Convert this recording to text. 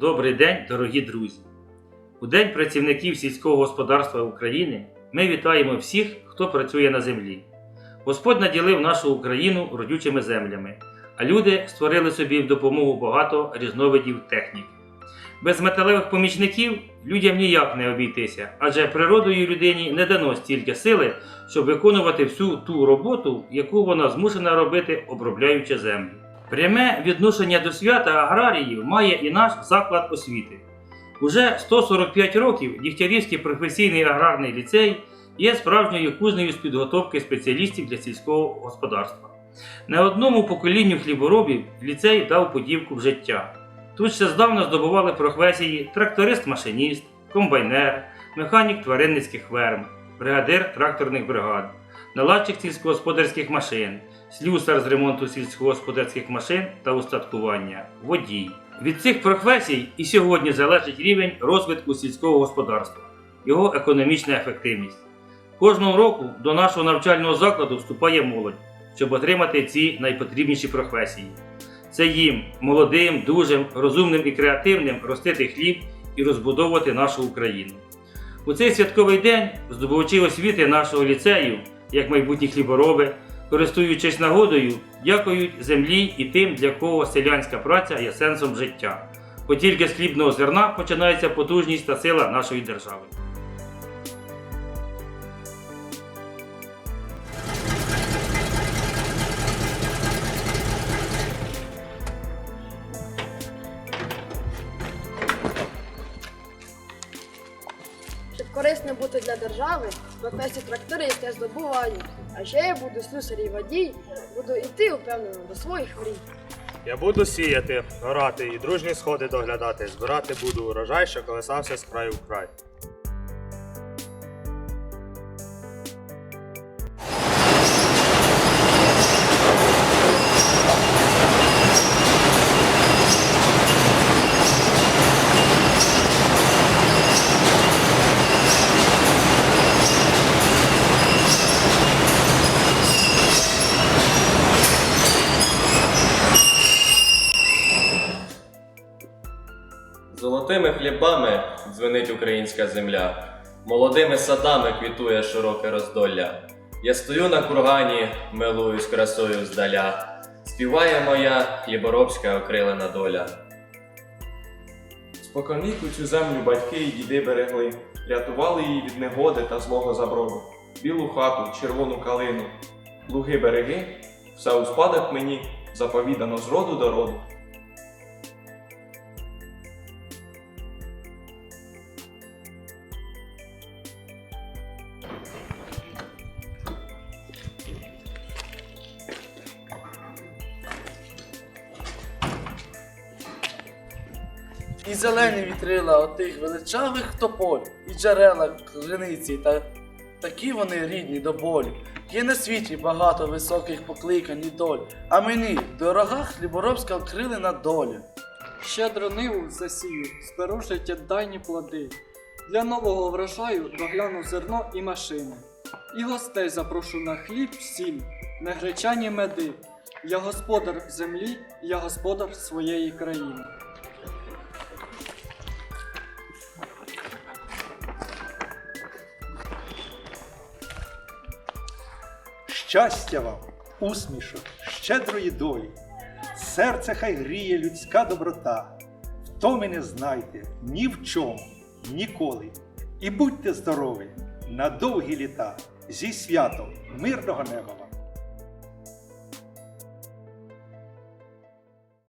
Добрий день, дорогі друзі! У День працівників сільського господарства України ми вітаємо всіх, хто працює на землі. Господь наділив нашу Україну родючими землями, а люди створили собі в допомогу багато різновидів техніки. Без металевих помічників людям ніяк не обійтися, адже природою людині не дано стільки сили, щоб виконувати всю ту роботу, яку вона змушена робити, обробляючи землю. Пряме відношення до свята аграріїв має і наш заклад освіти. Уже 145 років Дігтярівський професійний аграрний ліцей є справжньою кузнею з підготовки спеціалістів для сільського господарства. Не одному поколінню хліборобів ліцей дав подівку в життя. Тут ще здавна здобували професії тракторист-машиніст, комбайнер, механік тваринницьких ферм, бригадир тракторних бригад, наладчик сільськогосподарських машин, слюсар з ремонту сільськогосподарських машин та устаткування, водій. Від цих професій і сьогодні залежить рівень розвитку сільського господарства, його економічна ефективність. Кожного року до нашого навчального закладу вступає молодь, щоб отримати ці найпотрібніші професії. Це їм, молодим, дужим, розумним і креативним, ростити хліб і розбудовувати нашу Україну. У цей святковий день здобувачі освіти нашого ліцею, як майбутні хлібороби, користуючись нагодою, дякують землі і тим, для кого селянська праця є сенсом життя. Бо тільки з хлібного зерна починається потужність та сила нашої держави. Корисно бути для держави, професію трактори, я здобуваю. А ще я буду слюсарій водій, буду йти упевнено до своїх мрій. Я буду сіяти, орати і дружні сходи доглядати. Збирати буду урожай, що колесався з краю в край. Золотими хлібами дзвенить українська земля, молодими садами квітує широке роздолля. Я стою на кургані, милуюсь красою здаля, співає моя хліборобська окрилена доля. Споконвіку цю землю батьки і діди берегли, рятували її від негоди та злого заброду, білу хату, червону калину, луги береги, все у спадок мені заповідано з роду до роду. І зелені вітрила отих величавих тополь, і джерела криниці, та такі вони рідні до болю. Є на світі багато високих покликань і доль, а мені дорога хліборобська окрилена доля. Щедро ниву засію, зберу життєдайні плоди. Для нового врожаю догляну зерно і машини. І гостей запрошу на хліб, сіль, на гречані меди. Я господар землі, я господар своєї країни. Щастя вам, усмішок, щедрої долі, серце хай гріє людська доброта, втоми не знайте ні в чому, ніколи. І будьте здорові на довгі літа зі святом мирного неба!